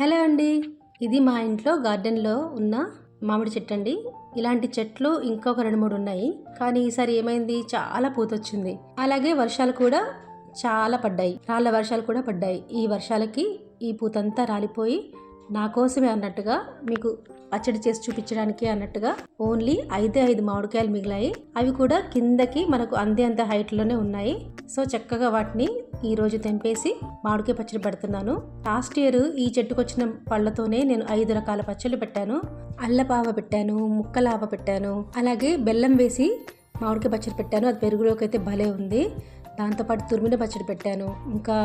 Hello అండి. ఇది మా ఇంట్లో గార్డెన్లో ఉన్న మామిడి చెట్టు అండి. ఇలాంటి చెట్లు ఇంకొక రెండు మూడు ఉన్నాయి. కానీ ఈసారి ఏమైంది? చాలా పూత వచ్చింది. అలాగే వర్షాలు కూడా చాలా పడ్డాయి. రాళ్ళ వర్షాలు కూడా పడ్డాయి. ఈ వర్షాలకి ఈ పూతంతా రాలిపోయి నా కోసమే అన్నట్టుగా మీకు పచ్చడి చేసి చూపించడానికి అన్నట్టుగా ఓన్లీ ఐదే ఐదు మామిడికాయలు మిగిలాయి. అవి కూడా కిందకి మనకు అందే అంత హైట్లోనే ఉన్నాయి. సో చక్కగా వాటిని ఈ రోజు తెంపేసి మామిడికాయ పచ్చడి పెడుతున్నాను. లాస్ట్ ఇయర్ ఈ చెట్టుకు వచ్చిన పళ్ళతోనే నేను ఐదు రకాల పచ్చళ్ళు పెట్టాను. అల్లపావ పెట్టాను ముక్కలావ పెట్టాను. అలాగే బెల్లం వేసి మామిడికాయ పచ్చడి పెట్టాను. అది పెరుగులోకి అయితే భలే ఉంది. దాంతోపాటు తురిమిన పచ్చడి పెట్టాను. ఇంకా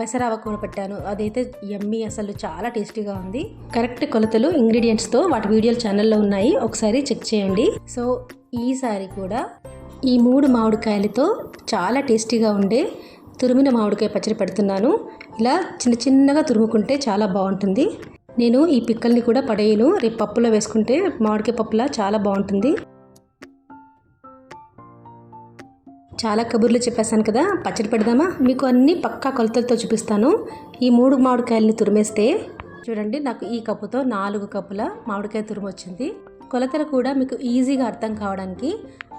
పెసరావ కూర పెట్టాను. అదైతే ఎమ్మి అసలు చాలా టేస్టీగా ఉంది. కరెక్ట్ కొలతలు ఇంగ్రీడియంట్స్తో వాటి వీడియోలు ఛానల్లో ఉన్నాయి. ఒకసారి చెక్ చేయండి. సో ఈసారి కూడా ఈ మూడు మామిడికాయలతో చాలా టేస్టీగా ఉండే తురిమిన మామిడికాయ పచ్చడి పెడుతున్నాను. ఇలా చిన్న చిన్నగా తురుముకుంటే చాలా బాగుంటుంది. నేను ఈ పిక్కల్ని కూడా పడేయను. రేపు పప్పులో వేసుకుంటే మామిడికాయ పప్పులా చాలా బాగుంటుంది. చాలా కబుర్లు చెప్పేశాను కదా పచ్చడి పెడదామా? మీకు అన్ని పక్కా కొలతలతో చూపిస్తాను. ఈ మూడు మామిడికాయలని తురిమేస్తే చూడండి నాకు ఈ కప్పుతో నాలుగు కప్పుల మామిడికాయ తురుము వచ్చింది కొలతలు కూడా మీకు ఈజీగా అర్థం కావడానికి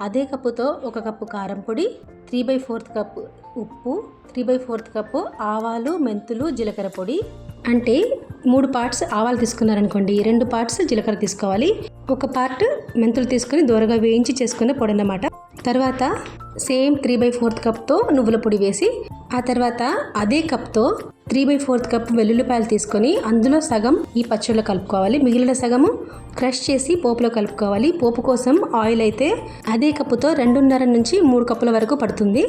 అదే కప్పుతో ఒక కప్పు కారం పొడి త్రీ బై ఫోర్త్ కప్పు ఉప్పు త్రీ బై ఫోర్త్ కప్పు ఆవాలు మెంతులు జీలకర్ర పొడి. అంటే మూడు పార్ట్స్ ఆవాలు తీసుకున్నారనుకోండి రెండు పార్ట్స్ జీలకర్ర తీసుకోవాలి. ఒక పార్ట్ మెంతులు తీసుకుని దూరగా వేయించి చేసుకునే పొడి అన్నమాట తర్వాత సేమ్ త్రీ బై ఫోర్త్ కప్తో నువ్వుల పొడి వేసి ఆ తర్వాత అదే కప్తో త్రీ బై ఫోర్త్ కప్ వెల్లుల్లిపాయలు తీసుకొని అందులో సగం ఈ పచ్చడిలో కలుపుకోవాలి. మిగిలిన సగము క్రష్ చేసి పోపులో కలుపుకోవాలి. పోపు కోసం ఆయిల్ అయితే అదే కప్పుతో రెండున్నర నుంచి మూడు కప్పుల వరకు పడుతుంది.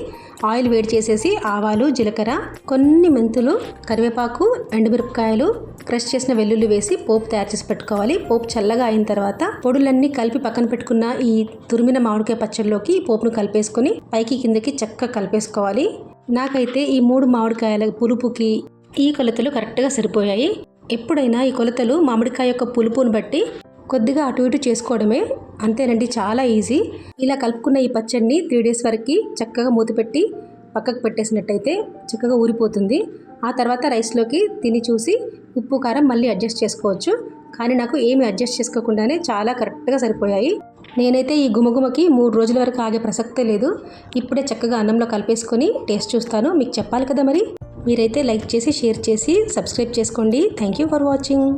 ఆయిల్ వేడి చేసేసి ఆవాలు జీలకర్ర కొన్ని మెంతులు కరివేపాకు ఎండుమిరపకాయలు క్రష్ చేసిన వెల్లుల్లి వేసి పోపు తయారు చేసి పెట్టుకోవాలి. పోపు చల్లగా అయిన తర్వాత పొడులన్నీ కలిపి పక్కన పెట్టుకున్న ఈ తురిమిన మామిడికాయ పచ్చడిలోకి పోపును కలిపేసుకొని పైకి కిందకి చక్కగా కలిపేసుకోవాలి. నాకైతే ఈ మూడు మామిడికాయల పులుపుకి ఈ కొలతలు కరెక్ట్గా సరిపోయాయి. ఎప్పుడైనా ఈ కొలతలు మామిడికాయ యొక్క పులుపును బట్టి కొద్దిగా అటు ఇటు చేసుకోవడమే అంతేనండి చాలా ఈజీ. ఇలా కలుపుకున్న ఈ పచ్చడిని త్రీ డేస్ వరకు చక్కగా మూతపెట్టి పక్కకు పెట్టేసినట్టయితే చక్కగా ఊరిపోతుంది. ఆ తర్వాత రైస్లోకి తిని చూసి ఉప్పు కారం మళ్ళీ అడ్జస్ట్ చేసుకోవచ్చు. కానీ నాకు ఏమి అడ్జస్ట్ చేసుకోకుండానే చాలా కరెక్ట్గా సరిపోయాయి. నేనైతే ఈ గుమగుమకి మూడు రోజుల వరకు ఆగే ప్రసక్తే లేదు. ఇప్పుడే చక్కగా అన్నంలో కలిపేసుకొని టేస్ట్ చూస్తాను. మీకు చెప్పాలి కదా మరి? మీరైతే లైక్ చేసి షేర్ చేసి సబ్స్క్రైబ్ చేసుకోండి. Thank you for watching.